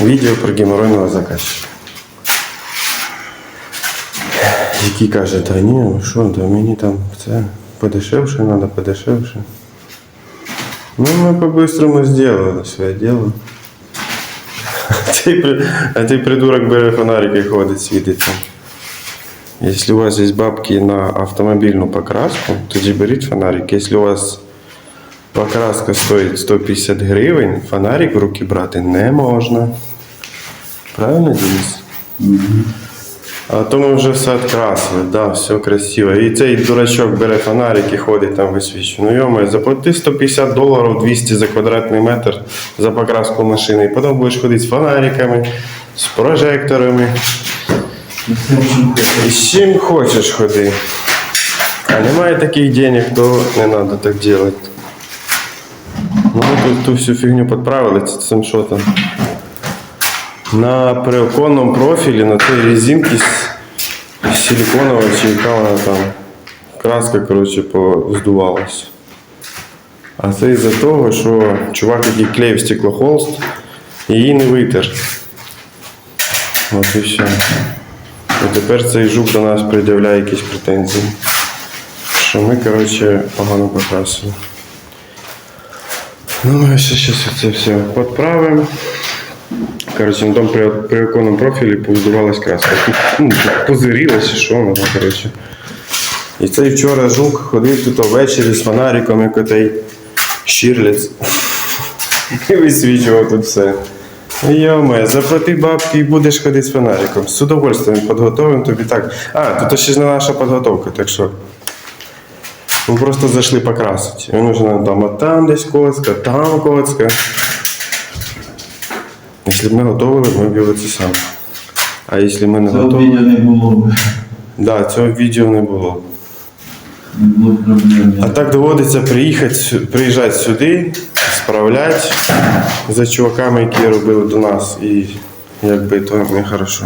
відео про геморройного заказчика. Який каже, та ні, ви що, та мені там це подешевше, треба подешевше. Ну, ми по-быстрому зробили своє діло. А цей, при- а цей придурок бере фонарик і ходить світиться. Если у вас есть бабки на автомобильную покраску, тоді беріть фонарик. Если у вас покраска стоїть 150 гривень, фонарик в руки брати не можна. Правильно, Денис? А то ми вже все відкрасили, да, все красиво. І цей дурачок бере фонарик і ходить там висвічує. Ну йома, заплати 150 доларів 200 за квадратний метр за покраску машини. І потім будеш ходити з фонариками, з прожекторами. І з чим хочеш ходи. А немає таких денег, то не треба так робити. Ми тут ту всю фігню підправили, цим що там. На приоконному профілі на цій резинці силиконова чи яка вона там. Краска, коротше, поздувалась. А це із-за того, що чувак, який клеїв стеклохолст, її не витер. От і все. І тепер цей жук до нас пред'являє якісь претензії. Що ми, коротше, погано покрасили. Ми ще зараз це все підправимо. Коротше, на тому при, при оконному профілі повздувалась краска. Ну, позирілася, що вона, коротше. І цей вчора жук ходив тут ввечері з фонариком, як отей щирлиць. І висвічував тут все. Йоме, заплати бабки і будеш ходити з фонариком. З удовольствием підготовимо тобі так. А, тут ще ж не наша підготовка, так що. Ми просто зайшли покрасити. Він уже нам там, а там десь коцка, там коцка. Якщо б ми готували, ми б його це саме. А якщо ми не Цього готові. відео не було б. Да, цього відео не було. Не було проблем. А так доводиться приїхати, сю- приїжджати сюди, справляти за чуваками, які робили до нас, і якби то нехорошо.